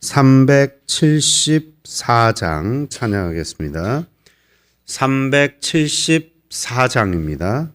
374장 찬양하겠습니다. 374장입니다.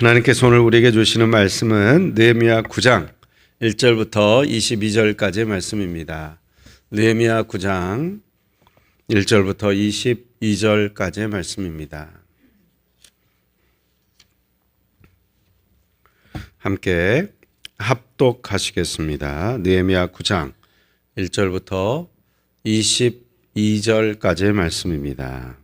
하나님께서 오늘 우리에게 주시는 말씀은 느헤미야 9장 1절부터 22절까지의 말씀입니다. 느헤미야 9장 1절부터 22절까지의 말씀입니다. 함께 합독하시겠습니다. 느헤미야 9장 1절부터 22절까지의 말씀입니다.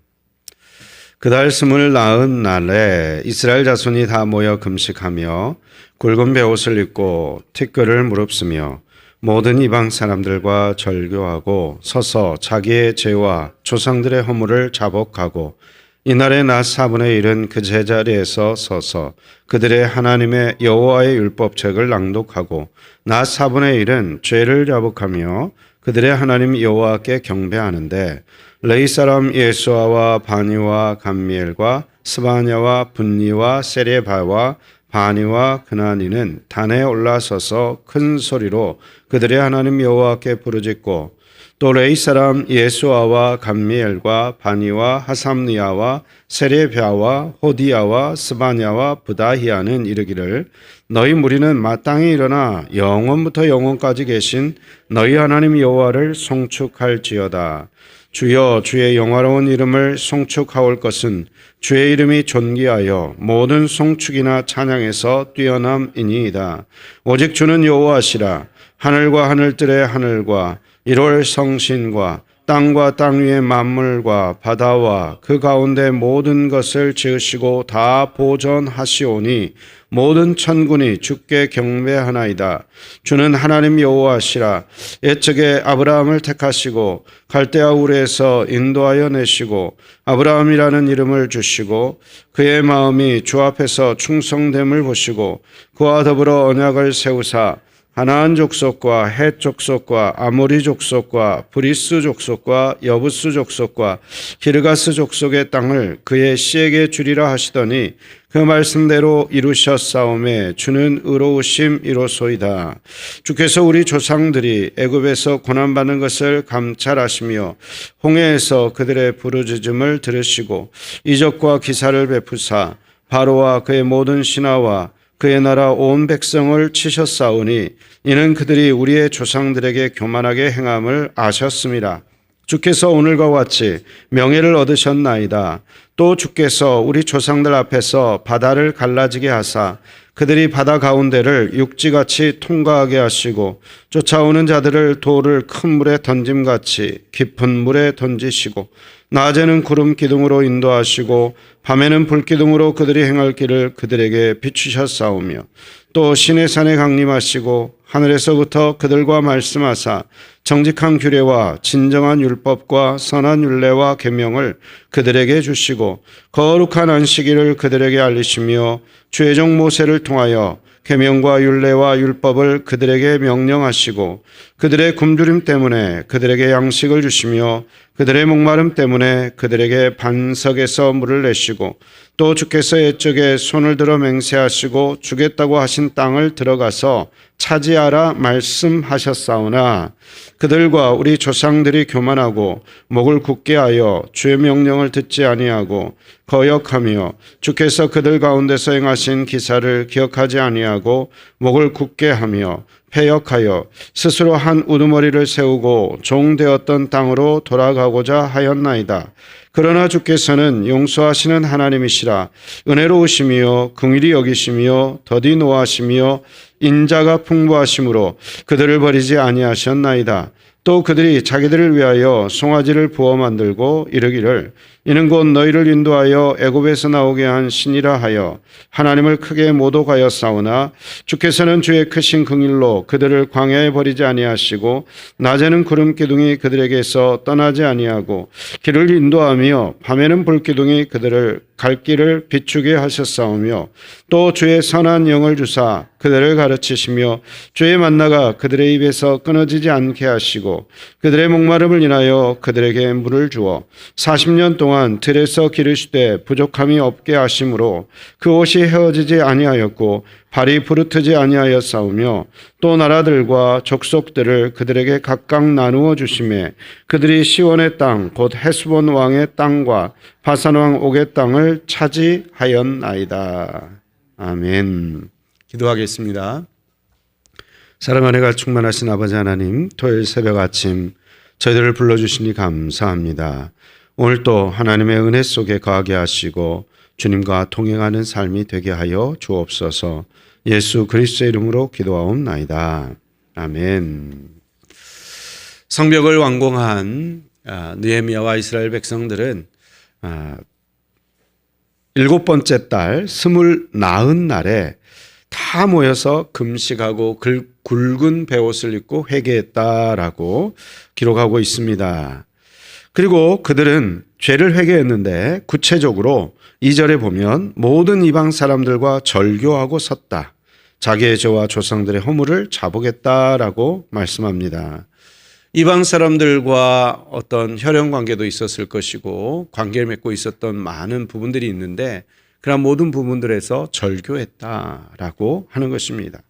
그달 스물 나흔 날에 이스라엘 자손이 다 모여 금식하며 굵은 베옷을 입고 티끌을 무릅쓰며 모든 이방 사람들과 절교하고 서서 자기의 죄와 조상들의 허물을 자복하고 이날의 낮 4분의 1은 그 제자리에서 서서 그들의 하나님의 여호와의 율법책을 낭독하고 낮 4분의 1은 죄를 자복하며 그들의 하나님 여호와께 경배하는데 레이 사람 예수아와 바니와 감미엘과 스바냐와 분니와 세레바와 바니와 그나니는 단에 올라서서 큰 소리로 그들의 하나님 여호와께 부르짖고 또 레이 사람 예수아와 감미엘과 바니와 하삼니아와 세레비아와 호디아와 스바냐와 부다히아는 이르기를 너희 무리는 마땅히 일어나 영원부터 영원까지 계신 너희 하나님 여호와를 송축할지어다 주여 주의 영화로운 이름을 송축하올 것은 주의 이름이 존귀하여 모든 송축이나 찬양에서 뛰어남이니이다. 오직 주는 여호와시라. 하늘과 하늘들의 하늘과 1월 성신과 땅과 땅 위의 만물과 바다와 그 가운데 모든 것을 지으시고 다 보존하시오니 모든 천군이 주께 경배하나이다. 주는 하나님 여호와시라. 옛적에 아브라함을 택하시고 갈대아 우르에서 인도하여 내시고 아브라함이라는 이름을 주시고 그의 마음이 주 앞에서 충성됨을 보시고 그와 더불어 언약을 세우사 하나안 족속과 헷 족속과 아모리 족속과 브리스 족속과 여부스 족속과 기르가스 족속의 땅을 그의 씨에게 주리라 하시더니 그 말씀대로 이루셨사오매 주는 의로우심 이로소이다. 주께서 우리 조상들이 애굽에서 고난받는 것을 감찰하시며 홍해에서 그들의 부르짖음을 들으시고 이적과 기사를 베푸사 바로와 그의 모든 신하와 그의 나라 온 백성을 치셨사오니 이는 그들이 우리의 조상들에게 교만하게 행함을 아셨습니다. 주께서 오늘과 같이 명예를 얻으셨나이다. 또 주께서 우리 조상들 앞에서 바다를 갈라지게 하사 그들이 바다 가운데를 육지같이 통과하게 하시고 쫓아오는 자들을 돌을 큰 물에 던짐같이 깊은 물에 던지시고 낮에는 구름 기둥으로 인도하시고 밤에는 불 기둥으로 그들이 행할 길을 그들에게 비추셨사오며 또 신의 산에 강림하시고 하늘에서부터 그들과 말씀하사 정직한 규례와 진정한 율법과 선한 율례와 계명을 그들에게 주시고 거룩한 안식일을 그들에게 알리시며 주의 종 모세를 통하여 계명과 율례와 율법을 그들에게 명령하시고 그들의 굶주림 때문에 그들에게 양식을 주시며 그들의 목마름 때문에 그들에게 반석에서 물을 내시고 또 주께서 옛적에 손을 들어 맹세하시고 주겠다고 하신 땅을 들어가서 차지하라 말씀하셨사오나 그들과 우리 조상들이 교만하고 목을 굳게 하여 주의 명령을 듣지 아니하고 거역하며 주께서 그들 가운데서 행하신 기사를 기억하지 아니하고 목을 굳게 하며 패역하여 스스로 한 우두머리를 세우고 종되었던 땅으로 돌아가고자 하였나이다. 그러나 주께서는 용서하시는 하나님이시라 은혜로우시며 긍일이 여기시며 더디 노하시며 인자가 풍부하심으로 그들을 버리지 아니하셨나이다. 또 그들이 자기들을 위하여 송아지를 부어 만들고 이르기를 이는 곧 너희를 인도하여 애굽에서 나오게 한 신이라 하여 하나님을 크게 모독하여 싸우나 주께서는 주의 크신 긍일로 그들을 광야에 버리지 아니하시고 낮에는 구름 기둥이 그들에게서 떠나지 아니하고 길을 인도하며 밤에는 불 기둥이 그들을 갈 길을 비추게 하셨사오며 또 주의 선한 영을 주사 그들을 가르치시며 주의 만나가 그들의 입에서 끊어지지 않게 하시고 그들의 목마름을 인하여 그들에게 물을 주어 40년 동안 들에서 기르시되 부족함이 없게 하심으로 그 옷이 헤어지지 아니하였고 발이 부르트지 아니하였사오며 또 나라들과 족속들을 그들에게 각각 나누어 주심에 그들이 시온의 땅 곧 헤스본 왕의 땅과 바산 왕 옥의 땅을 차지하였나이다. 아멘. 기도하겠습니다. 사랑 은혜가 충만하신 아버지 하나님, 토요일 새벽 아침 저희들을 불러주시니 감사합니다. 오늘 또 하나님의 은혜 속에 거하게 하시고 주님과 동행하는 삶이 되게 하여 주옵소서 예수 그리스도의 이름으로 기도하옵나이다. 아멘. 성벽을 완공한 아, 느헤미야와 이스라엘 백성들은 아, 일곱 번째 달 스물 나흔 날에 다 모여서 금식하고 굵은 베옷을 입고 회개했다라고 기록하고 있습니다. 그리고 그들은 죄를 회개했는데 구체적으로 이절에 보면 모든 이방 사람들과 절교하고 섰다. 자기의 죄와 조상들의 허물을 자복했다라고 말씀합니다. 이방 사람들과 어떤 혈연 관계도 있었을 것이고 관계를 맺고 있었던 많은 부분들이 있는데 그런 모든 부분들에서 절교했다라고 하는 것입니다.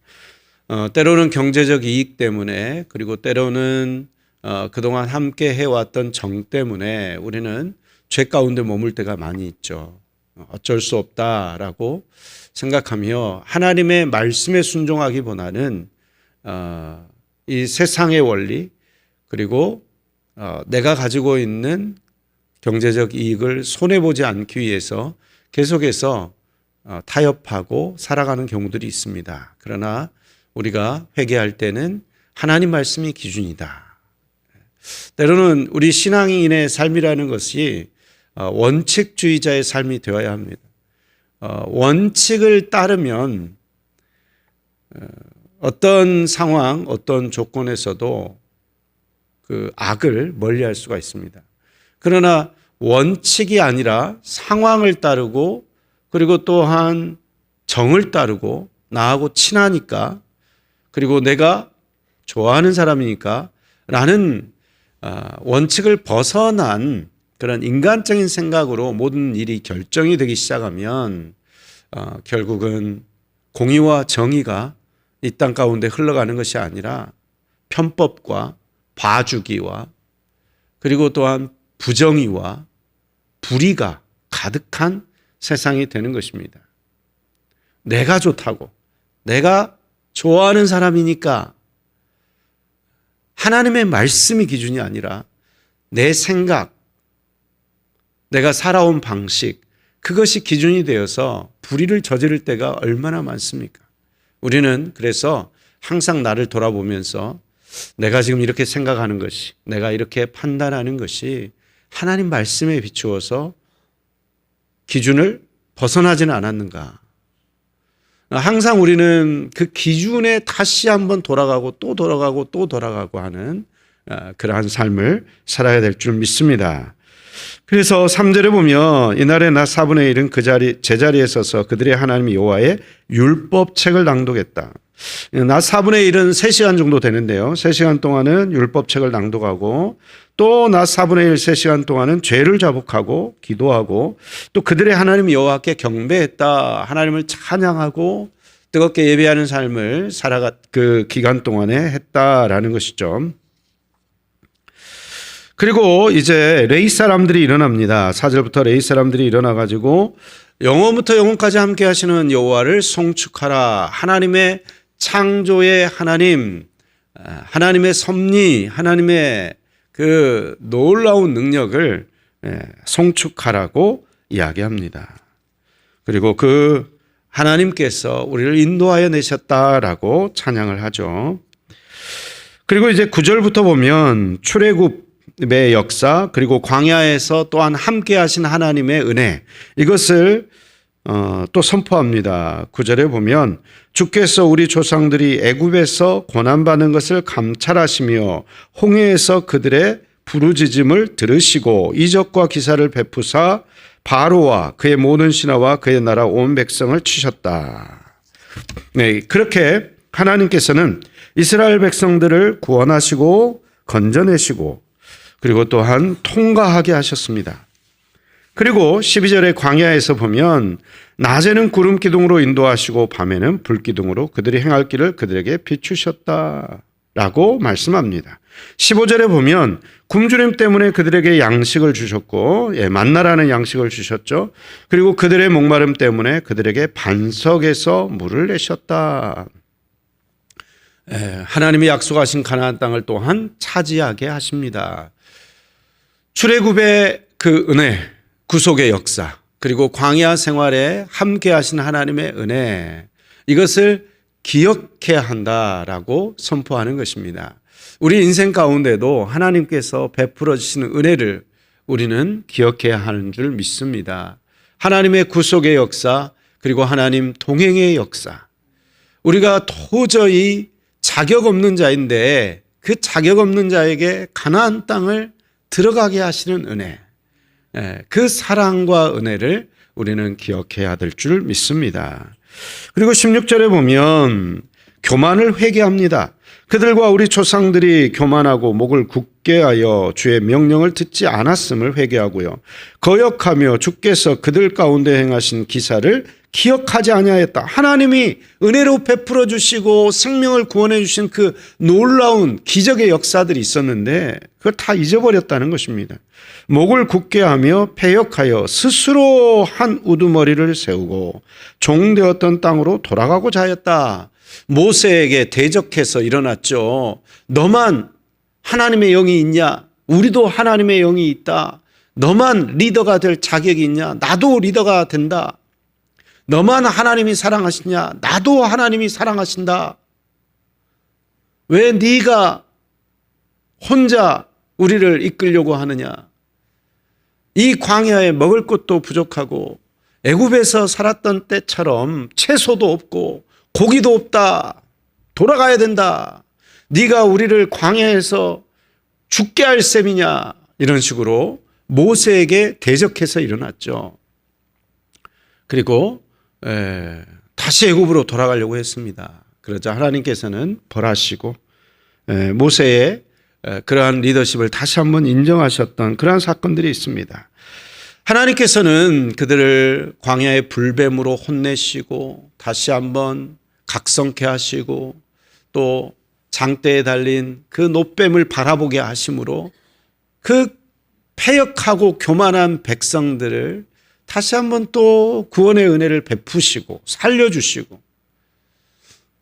어, 때로는 경제적 이익 때문에 그리고 때로는 어, 그동안 함께 해왔던 정 때문에 우리는 죄 가운데 머물 때가 많이 있죠. 어, 어쩔 수 없다라고 생각하며 하나님의 말씀에 순종하기보다는 어, 이 세상의 원리 그리고 어, 내가 가지고 있는 경제적 이익을 손해 보지 않기 위해서 계속해서 어, 타협하고 살아가는 경우들이 있습니다. 그러나 우리가 회개할 때는 하나님 말씀이 기준이다. 때로는 우리 신앙인의 삶이라는 것이 어, 원칙주의자의 삶이 되어야 합니다. 어, 원칙을 따르면 어, 어떤 상황, 어떤 조건에서도 그 악을 멀리 할 수가 있습니다. 그러나 원칙이 아니라 상황을 따르고 그리고 또한 정을 따르고 나하고 친하니까 그리고 내가 좋아하는 사람이니까 라는 아, 원칙을 벗어난 그런 인간적인 생각으로 모든 일이 결정이 되기 시작하면 어, 결국은 공의와 정의가 이 땅 가운데 흘러가는 것이 아니라 편법과 봐주기와 그리고 또한 부정의와 불의가 가득한 세상이 되는 것입니다. 내가 좋다고, 내가 좋아하는 사람이니까 하나님의 말씀이 기준이 아니라 내 생각, 내가 살아온 방식, 그것이 기준이 되어서 불의를 저지를 때가 얼마나 많습니까? 우리는 그래서 항상 나를 돌아보면서 내가 지금 이렇게 생각하는 것이, 내가 이렇게 판단하는 것이 하나님 말씀에 비추어서 기준을 벗어나지는 않았는가. 항상 우리는 그 기준에 다시 한번 돌아가고 또 돌아가고 또 돌아가고 하는 어, 그러한 삶을 살아야 될 줄 믿습니다. 그래서 3절에 보면 이날에 나 4분의 1은 그 자리 제자리에 서서 그들의 하나님 여호와의 율법책을 낭독했다. 낮 4분의 1은 3시간 정도 되는데요. 3시간 동안은 율법책을 낭독하고 또 낮 4분의 1, 3시간 동안은 죄를 자복하고 기도하고 또 그들의 하나님 여호와께 경배했다. 하나님을 찬양하고 뜨겁게 예배하는 삶을 살아가 그 기간 동안에 했다라는 것이죠. 그리고 이제 레이 사람들이 일어납니다. 4절부터 레이 사람들이 일어나 가지고 영원부터 영원까지 함께 하시는 여호와를 송축하라. 하나님의 창조의 하나님, 하나님의 섭리, 하나님의 그 놀라운 능력을 예, 송축하라고 이야기합니다. 그리고 그 하나님께서 우리를 인도하여 내셨다라고 찬양을 하죠. 그리고 이제 9절부터 보면 출애굽의 역사 그리고 광야에서 또한 함께 하신 하나님의 은혜 이것을 어, 또 선포합니다. 구절에 보면 주께서 우리 조상들이 애굽에서 고난받는 것을 감찰하시며 홍해에서 그들의 부르짖음을 들으시고 이적과 기사를 베푸사 바로와 그의 모든 신하와 그의 나라 온 백성을 치셨다. 네, 그렇게 하나님께서는 이스라엘 백성들을 구원하시고 건져내시고 그리고 또한 통과하게 하셨습니다. 그리고 12절의 광야에서 보면 낮에는 구름 기둥으로 인도하시고 밤에는 불 기둥으로 그들이 행할 길을 그들에게 비추셨다 라고 말씀합니다. 15절에 보면 굶주림 때문에 그들에게 양식을 주셨고 예, 만나라는 양식을 주셨죠. 그리고 그들의 목마름 때문에 그들에게 반석에서 물을 내셨다. 예, 하나님이 약속하신 가나안 땅을 또한 차지하게 하십니다. 출애굽의 그 은혜 구속의 역사, 그리고 광야 생활에 함께 하신 하나님의 은혜, 이것을 기억해야 한다라고 선포하는 것입니다. 우리 인생 가운데도 하나님께서 베풀어 주시는 은혜를 우리는 기억해야 하는 줄 믿습니다. 하나님의 구속의 역사, 그리고 하나님 동행의 역사. 우리가 도저히 자격 없는 자인데 그 자격 없는 자에게 가나안 땅을 들어가게 하시는 은혜. 예, 그 사랑과 은혜를 우리는 기억해야 될 줄 믿습니다. 그리고 16절에 보면 교만을 회개합니다. 그들과 우리 조상들이 교만하고 목을 굳게 하여 주의 명령을 듣지 않았음을 회개하고요. 거역하며 주께서 그들 가운데 행하신 기사를 기억하지 아니하였다. 하나님이 은혜로 베풀어 주시고 생명을 구원해 주신 그 놀라운 기적의 역사들이 있었는데 그걸 다 잊어버렸다는 것입니다. 목을 굳게 하며 패역하여 스스로 한 우두머리를 세우고 종되었던 땅으로 돌아가고자 하였다. 모세에게 대적해서 일어났죠. 너만 하나님의 영이 있냐? 우리도 하나님의 영이 있다. 너만 리더가 될 자격이 있냐? 나도 리더가 된다. 너만 하나님이 사랑하시냐? 나도 하나님이 사랑하신다. 왜 네가 혼자 우리를 이끌려고 하느냐? 이 광야에 먹을 것도 부족하고 애굽에서 살았던 때처럼 채소도 없고 고기도 없다. 돌아가야 된다. 네가 우리를 광야에서 죽게 할 셈이냐? 이런 식으로 모세에게 대적해서 일어났죠. 그리고 에, 다시 애굽으로 돌아가려고 했습니다. 그러자 하나님께서는 벌하시고 에, 모세의 에, 그러한 리더십을 다시 한번 인정하셨던 그러한 사건들이 있습니다. 하나님께서는 그들을 광야의 불뱀으로 혼내시고 다시 한번 각성케 하시고 또 장대에 달린 그 노뱀을 바라보게 하심으로 그 패역하고 교만한 백성들을 다시 한번 또 구원의 은혜를 베푸시고 살려주시고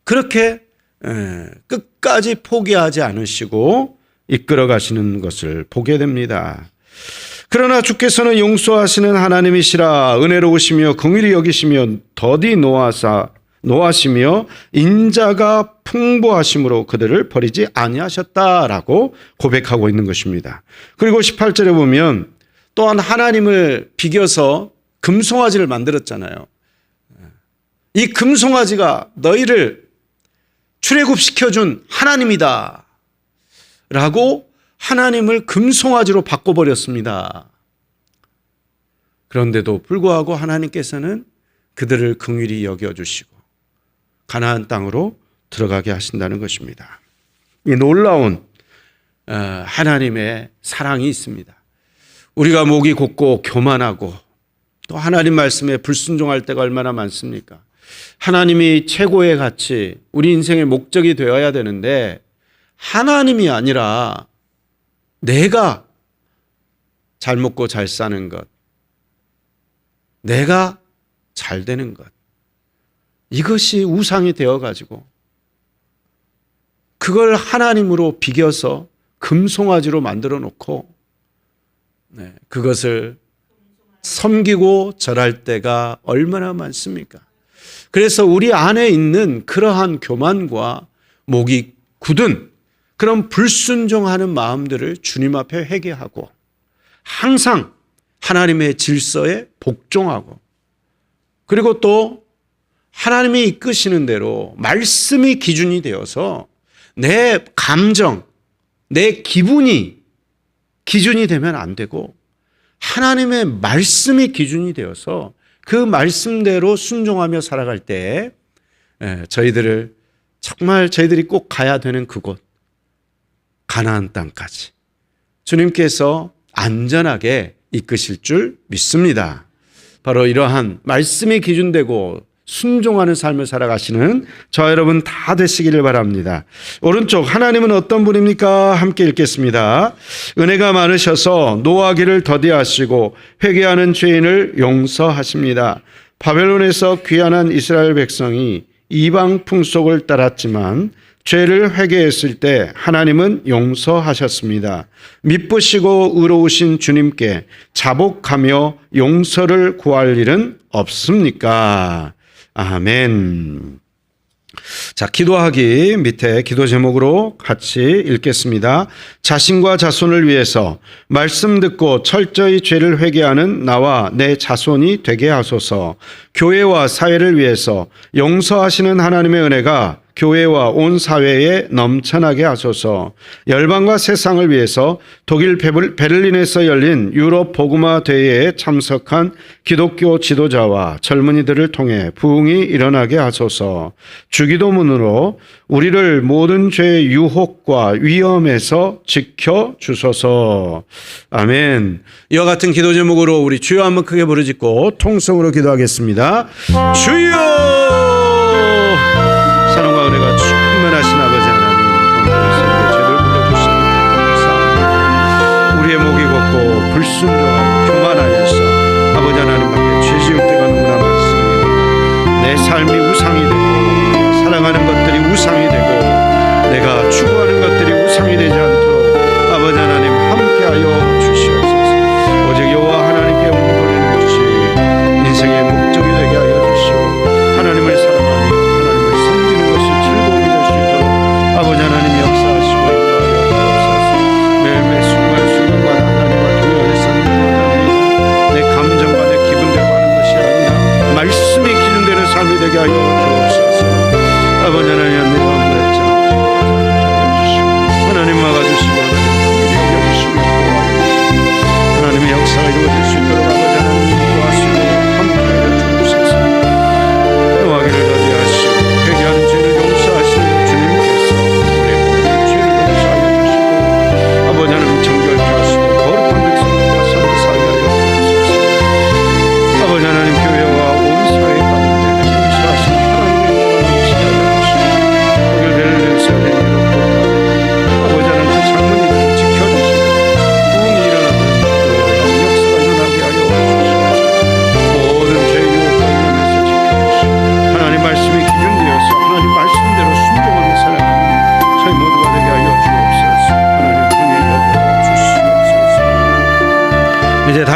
그렇게 에, 끝까지 포기하지 않으시고 이끌어 가시는 것을 보게 됩니다. 그러나 주께서는 용서하시는 하나님이시라 은혜로우시며 긍휼히 여기시며 더디 노하사 노하시며 인자가 풍부하심으로 그들을 버리지 아니하셨다라고 고백하고 있는 것입니다. 그리고 18절에 보면 또한 하나님을 비겨서 금송아지를 만들었잖아요. 이 금송아지가 너희를 출애굽시켜준 하나님이다. 라고 하나님을 금송아지로 바꿔버렸습니다. 그런데도 불구하고 하나님께서는 그들을 긍휼히 여겨주시고 가나안 땅으로 들어가게 하신다는 것입니다. 이 놀라운 어, 하나님의 사랑이 있습니다. 우리가 목이 곧고 교만하고 또 하나님 말씀에 불순종할 때가 얼마나 많습니까? 하나님이 최고의 가치, 우리 인생의 목적이 되어야 되는데 하나님이 아니라 내가 잘 먹고 잘 사는 것, 내가 잘 되는 것, 이것이 우상이 되어가지고 그걸 하나님으로 비겨서 금송아지로 만들어 놓고 네, 그것을 섬기고 절할 때가 얼마나 많습니까? 그래서 우리 안에 있는 그러한 교만과 목이 굳은 그런 불순종하는 마음들을 주님 앞에 회개하고 항상 하나님의 질서에 복종하고 그리고 또 하나님이 이끄시는 대로 말씀이 기준이 되어서 내 감정, 내 기분이 기준이 되면 안 되고 하나님의 말씀이 기준이 되어서 그 말씀대로 순종하며 살아갈 때 예, 저희들을 정말 저희들이 꼭 가야 되는 그곳 가나안 땅까지 주님께서 안전하게 이끄실 줄 믿습니다. 바로 이러한 말씀이 기준되고 순종하는 삶을 살아가시는 저 여러분 다 되시기를 바랍니다. 오른쪽 하나님은 어떤 분입니까? 함께 읽겠습니다. 은혜가 많으셔서 노하기를 더디하시고 회개하는 죄인을 용서하십니다. 바벨론에서 귀환한 이스라엘 백성이 이방 풍속을 따랐지만 죄를 회개했을 때 하나님은 용서하셨습니다. 미쁘시고 의로우신 주님께 자복하며 용서를 구할 일은 없습니까? 아멘. 자, 기도하기 밑에 기도 제목으로 같이 읽겠습니다. 자신과 자손을 위해서 말씀 듣고 철저히 죄를 회개하는 나와 내 자손이 되게 하소서. 교회와 사회를 위해서 용서하시는 하나님의 은혜가 교회와 온 사회에 넘쳐나게 하소서. 열방과 세상을 위해서 독일 베를린에서 열린 유럽 복음화 대회에 참석한 기독교 지도자와 젊은이들을 통해 부흥이 일어나게 하소서. 주기도문으로 우리를 모든 죄의 유혹과 위험에서 지켜 주소서. 아멘. 이와 같은 기도 제목으로 우리 주여 한번 크게 부르짖고 통성으로 기도하겠습니다. 주여! 사랑과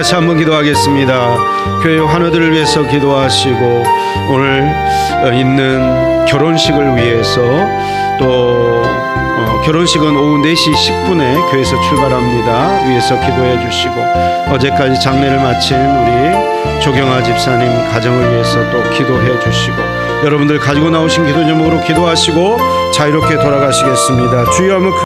다시 한번 기도하겠습니다. 교회 환우들을 위해서 기도하시고 오늘 어, 있는 결혼식을 위해서 또 어, 결혼식은 오후 4시 10분에 교회에서 출발합니다. 위해서 기도해 주시고 어제까지 장례를 마친 우리 조경아 집사님 가정을 위해서 또 기도해 주시고 여러분들 가지고 나오신 기도 제목으로 기도하시고 자유롭게 돌아가시겠습니다. 주여 한번